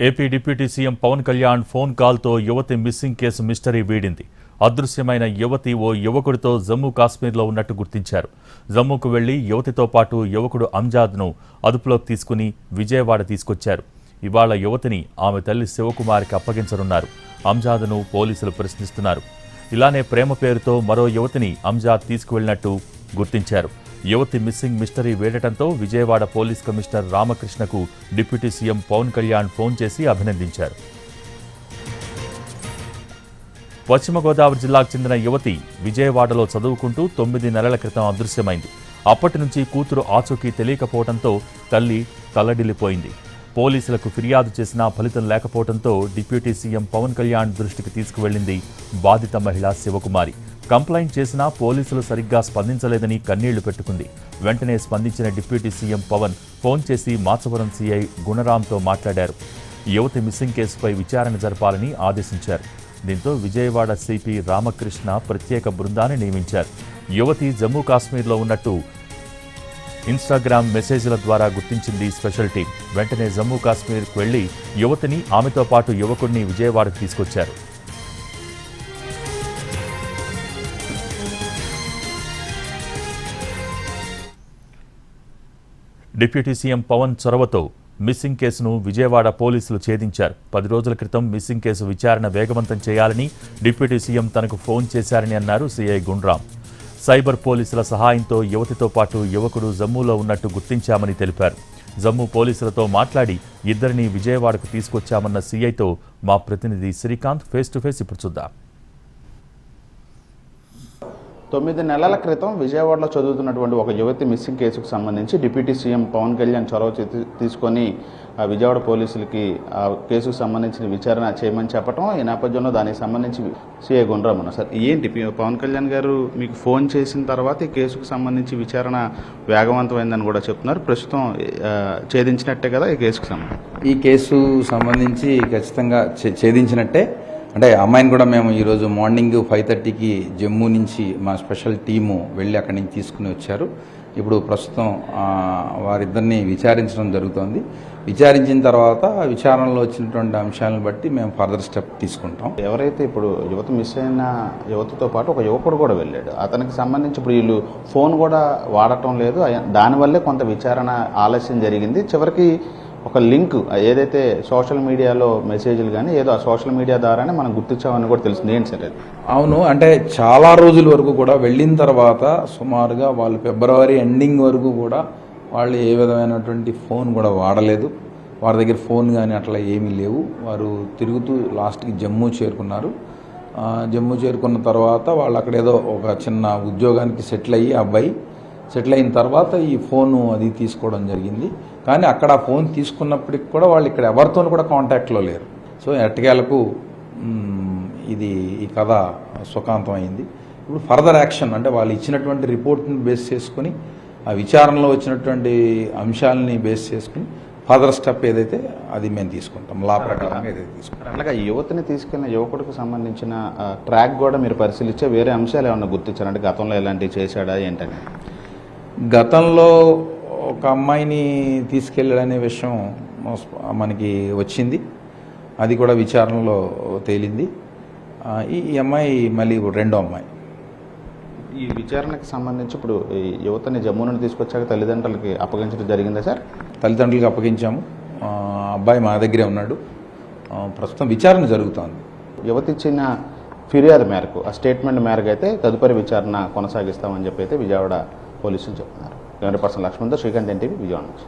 AP deputy CM Pawan Kalyan phone కాల్తో యువతి missing case mystery వీడింది. అదృశ్యమైన యువతి ఓ యువకుడితో జమ్మూ కాశ్మీర్లో ఉన్నట్టు గుర్తించారు. జమ్మూకు వెళ్ళి యువతితో పాటు యువకుడు అంజాద్ను అదుపులోకి తీసుకుని విజయవాడ తీసుకొచ్చారు. ఇవాళ యువతిని ఆమె తల్లి శివకుమారికి అప్పగించనున్నారు. అంజాద్ను పోలీసులు ప్రశ్నిస్తున్నారు. ఇలానే ప్రేమ పేరుతో మరో యువతిని అంజాద్ తీసుకువెళ్ళినట్టు గుర్తించారు. యువతి మిస్సింగ్ మిస్టరీ వేడటంతో Vijayawada police commissioner రామకృష్ణకు deputy CM Pawan Kalyan phone చేసి అభినందించారు. పశ్చిమ గోదావరి జిల్లాకు చెందిన యువతి విజయవాడలో చదువుకుంటూ తొమ్మిది నెలల క్రితం అదృశ్యమైంది. అప్పటి నుంచి కూతురు ఆచూకీ తెలియకపోవడంతో తల్లి తల్లడిల్లిపోయింది. పోలీసులకు ఫిర్యాదు చేసినా ఫలితం లేకపోవడంతో డిప్యూటీ సీఎం పవన్ కళ్యాణ్ దృష్టికి తీసుకువెళ్ళింది బాధిత మహిళ శివకుమారి. కంప్లైంట్ చేసినా పోలీసులు సరిగ్గా స్పందించలేదని కన్నీళ్ళు పెట్టుకుంది. వెంటనే స్పందించిన డిప్యూటీ సీఎం పవన్ ఫోన్ చేసి మాచవరం సీఐ గుణరాంతో మాట్లాడారు. యువతి మిస్సింగ్ కేసుపై విచారణ జరపాలని ఆదేశించారు. దీంతో విజయవాడ సిపి రామకృష్ణ ప్రత్యేక బృందాన్ని నియమించారు. యువతి జమ్మూ కాశ్మీర్లో ఉన్నట్టు ఇన్స్టాగ్రామ్ మెసేజ్ల ద్వారా గుర్తించింది స్పెషల్ టీం వెంటనే జమ్మూ కాశ్మీర్కు వెళ్ళి యువతిని ఆమెతో పాటు యువకుడిని విజయవాడకు తీసుకొచ్చారు. డిప్యూటీ సీఎం పవన్ చొరవతో మిస్సింగ్ కేసును విజయవాడ పోలీసులు ఛేదించారు. పది రోజుల క్రితం మిస్సింగ్ కేసు విచారణ వేగవంతం చేయాలని డిప్యూటీ సీఎం తనకు ఫోన్ చేశారని అన్నారు సీఐ గుండ్రాం సైబర్ పోలీసుల సహాయంతో యువతితో పాటు యువకుడు జమ్మూలో ఉన్నట్టు గుర్తించామని తెలిపారు. జమ్మూ పోలీసులతో మాట్లాడి ఇద్దరిని విజయవాడకు తీసుకొచ్చామన్న సీఐతో మా ప్రతినిధి శ్రీకాంత్ ఫేస్ టు ఫేస్ ఇప్పుడు చూద్దాం. తొమ్మిది నెలల క్రితం విజయవాడలో చదువుతున్నటువంటి ఒక యువతి మిస్సింగ్ కేసుకు సంబంధించి డిప్యూటీ సీఎం పవన్ కళ్యాణ్ చొరవ తీసుకొని ఆ విజయవాడ పోలీసులకి ఆ కేసుకు సంబంధించిన విచారణ చేయమని చెప్పడం ఈ నేపథ్యంలో దానికి సంబంధించి సిఐ గుండ్రామన్న. సార్ ఏంటి? పవన్ కళ్యాణ్ గారు మీకు ఫోన్ చేసిన తర్వాత ఈ కేసుకు సంబంధించి విచారణ వేగవంతమైందని కూడా చెప్తున్నారు. ప్రస్తుతం ఛేదించినట్టే కదా ఈ కేసుకు సంబంధించి? ఈ కేసు సంబంధించి ఖచ్చితంగా ఛేదించినట్టే. అంటే అమ్మాయిని కూడా మేము ఈరోజు మార్నింగ్ ఫైవ్ థర్టీకి జమ్మూ నుంచి మా స్పెషల్ టీము వెళ్ళి అక్కడి నుంచి తీసుకుని వచ్చారు. ఇప్పుడు ప్రస్తుతం వారిద్దరిని విచారించడం జరుగుతోంది. విచారించిన తర్వాత విచారణలో వచ్చినటువంటి అంశాలను బట్టి మేము ఫర్దర్ స్టెప్ తీసుకుంటాం. ఎవరైతే ఇప్పుడు యువత మిస్ అయిన యువతతో పాటు ఒక యువకుడు కూడా వెళ్ళాడు. అతనికి సంబంధించి ఇప్పుడు వీళ్ళు ఫోన్ కూడా వాడటం లేదు. దానివల్లే కొంత విచారణ ఆలస్యం జరిగింది. చివరికి ఒక లింక్ ఏదైతే సోషల్ మీడియాలో మెసేజ్లు కానీ ఏదో ఆ సోషల్ మీడియా ద్వారానే మనం గుర్తించామని కూడా తెలిసింది ఏంటి సార్ అది అవును అంటే చాలా రోజుల వరకు కూడా వెళ్ళిన తర్వాత సుమారుగా వాళ్ళు ఫిబ్రవరి ఎండింగ్ వరకు కూడా వాళ్ళు ఏ విధమైనటువంటి ఫోన్ కూడా వాడలేదు. వారి దగ్గర ఫోన్ కానీ అట్లా ఏమీ లేవు. వారు తిరుగుతూ లాస్ట్కి జమ్మూ చేరుకున్నారు. జమ్మూ చేరుకున్న తర్వాత వాళ్ళు అక్కడ ఏదో ఒక చిన్న ఉద్యోగానికి సెటిల్ అయ్యి ఆ అబ్బాయి సెటిల్ అయిన తర్వాత ఈ ఫోను అది తీసుకోవడం జరిగింది. కానీ అక్కడ ఆ ఫోన్ తీసుకున్నప్పటికి కూడా వాళ్ళు ఇక్కడ ఎవరితోనూ కూడా కాంటాక్ట్లో లేరు. సో ఎట్టకేలకు ఇది ఈ కథ సుఖాంతం అయింది ఇప్పుడు ఫర్దర్ యాక్షన్ అంటే వాళ్ళు ఇచ్చినటువంటి రిపోర్ట్ని బేస్ చేసుకుని ఆ విచారణలో వచ్చినటువంటి అంశాలని బేస్ చేసుకుని ఫర్దర్ స్టెప్ ఏదైతే అది మేము తీసుకుంటాం. లా ప్రకారంగా ఏదైతే తీసుకుంటాం. అట్లాగా ఈ యువతిని తీసుకెళ్ళిన యువకుడికి సంబంధించిన ట్రాక్ కూడా మీరు పరిశీలించే వేరే అంశాలు ఏమన్నా గుర్తించారంటే గతంలో ఎలాంటివి చేశాడా ఏంటని. గతంలో ఒక అమ్మాయిని తీసుకెళ్ళడనే విషయం మనకి వచ్చింది. అది కూడా విచారణలో తేలింది. ఈ అమ్మాయి మళ్ళీ రెండో అమ్మాయి. ఈ విచారణకు సంబంధించి ఇప్పుడు యువతని జమ్మూ నుండి తీసుకొచ్చాక తల్లిదండ్రులకి అప్పగించడం జరిగిందా సార్? తల్లిదండ్రులకు అప్పగించాము. అబ్బాయి మా దగ్గరే ఉన్నాడు. ప్రస్తుతం విచారణ జరుగుతోంది. యువత ఇచ్చిన ఫిర్యాదు మేరకు ఆ స్టేట్మెంట్ మేరకు అయితే తదుపరి విచారణ కొనసాగిస్తామని చెప్పి అయితే విజయవాడ పోలీసులు చెప్తున్నారు. కెమెరా పర్సన్ లక్ష్మణ్తో శ్రీకాంత్ ఎన్టీవీ విజయవాడ నుంచి.